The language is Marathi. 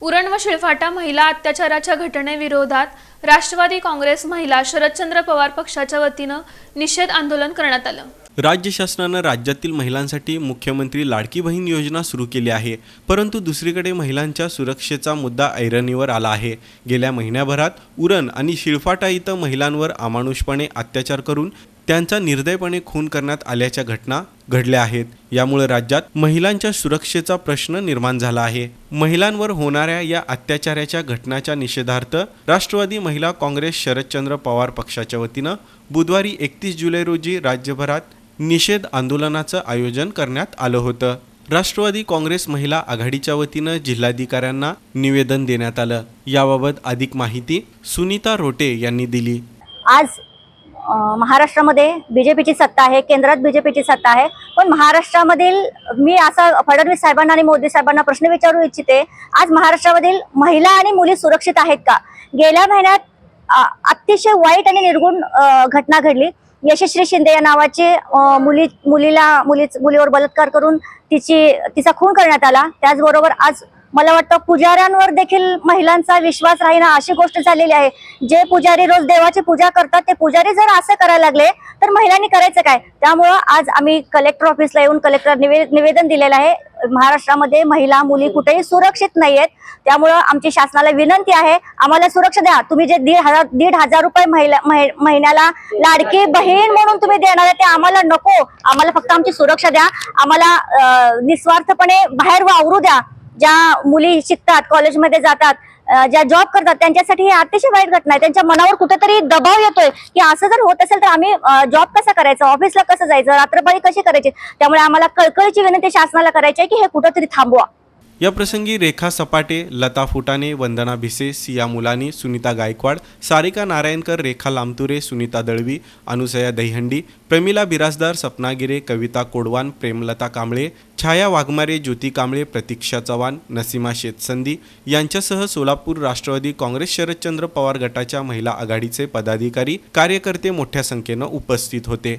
उरण व शिळफाटा महिला अत्याचाराच्या घटनेविरोधात राष्ट्रवादी काँग्रेस महिला शरदचंद्र पवार पक्षाच्या वतीनं निषेध आंदोलन करण्यात आलं. राज्य शासनानं राज्यातील महिलांसाठी मुख्यमंत्री लाडकी बहीण योजना सुरू केली आहे. परंतु दुसरीकडे महिलांच्या सुरक्षेचा मुद्दा ऐरणीवर आला आहे. गेल्या महिन्याभरात उरण आणि शिळफाटा इथं महिलांवर अमानुषपणे अत्याचार करून त्यांचा निर्दयपणे खून करण्यात आल्याच्या घटना घडल्या आहेत. यामुळे राज्यात महिलांच्या सुरक्षेचा प्रश्न निर्माण झाला आहे. महिलांवर होणाऱ्या या अत्याचाराच्या घटनाच्या निषेधार्थ राष्ट्रवादी महिला काँग्रेस शरदचंद्र पवार पक्षाच्या वतीनं बुधवारी एकतीस जुलै रोजी राज्यभरात निषेध आंदोलनाचं आयोजन करण्यात आलं होतं. राष्ट्रवादी काँग्रेस महिला आघाडीच्या वतीनं जिल्हाधिकाऱ्यांना निवेदन देण्यात आलं. याबाबत अधिक माहिती सुनीता रोटे यांनी दिली. आज महाराष्ट्रामध्ये बी जे पीची सत्ता आहे केंद्रात बी जे पीची सत्ता आहे. पण महाराष्ट्रामधील मी असा फडणवीस साहेबांना आणि मोदी साहेबांना प्रश्न विचारू इच्छिते आज महाराष्ट्रामधील महिला आणि मुली सुरक्षित आहेत का? गेल्या महिन्यात अतिशय वाईट आणि निर्गुण घटना घडली. यशस्वी शिंदे या नावाचे मुली मुलीला मुली मुलीवर बलात्कार करून तिची तिचा खून करण्यात आला. त्याचबरोबर आज मला वाटतं पुजाऱ्यांवर देखील महिलांचा विश्वास राहीना अशी गोष्ट झालेली आहे. जे पुजारी रोज देवाची पूजा करतात ते पुजारी जर असं करायला लागले तर महिलांनी करायचं काय? त्यामुळं आज आम्ही कलेक्टर ऑफिसला येऊन कलेक्टर निवेदन दिलेलं आहे. महाराष्ट्रामध्ये महिला मुली कुठेही सुरक्षित नाही आहेत त्यामुळं आमची शासनाला विनंती आहे आम्हाला सुरक्षा द्या. तुम्ही जे दीड हजार दीड हजार रुपये महिला महि- महिन्याला लाडकी बहीण म्हणून तुम्ही देणार आहे ते आम्हाला नको. आम्हाला फक्त आमची सुरक्षा द्या. आम्हाला निस्वार्थपणे बाहेर वावरू द्या. ज्या मुली शिकतात कॉलेजमध्ये जातात ज्या जॉब करतात त्यांच्यासाठी ही अतिशय वाईट घटना आहे. त्यांच्या मनावर कुठेतरी दबाव येतोय की असं जर होत असेल तर आम्ही जॉब कसा करायचा? ऑफिसला कसं जायचं? रात्रपाळी कशी करायची? त्यामुळे आम्हाला कळकळीची विनंती शासनाला करायची आहे की हे कुठेतरी थांबवा. या प्रसंगी रेखा सपाटे लता फुटाणे वंदना भिसे सिया मुलानी सुनीता गायकवाड सारिका नारायणकर रेखा लामतुरे सुनीता दळवी अनुसया दहिहंडी प्रमिला बिराजदार सपना गिरे कविता कोडवान प्रेमलता कांबळे छाया वाघमारे ज्योती कांबळे प्रतीक्षा चव्हाण नसीमा शेतसंदी यांच्यासह सोलापूर राष्ट्रवादी काँग्रेस शरदचंद्र पवार गटाच्या महिला आघाडीचे पदाधिकारी कार्यकर्ते मोठ्या संख्येनं उपस्थित होते.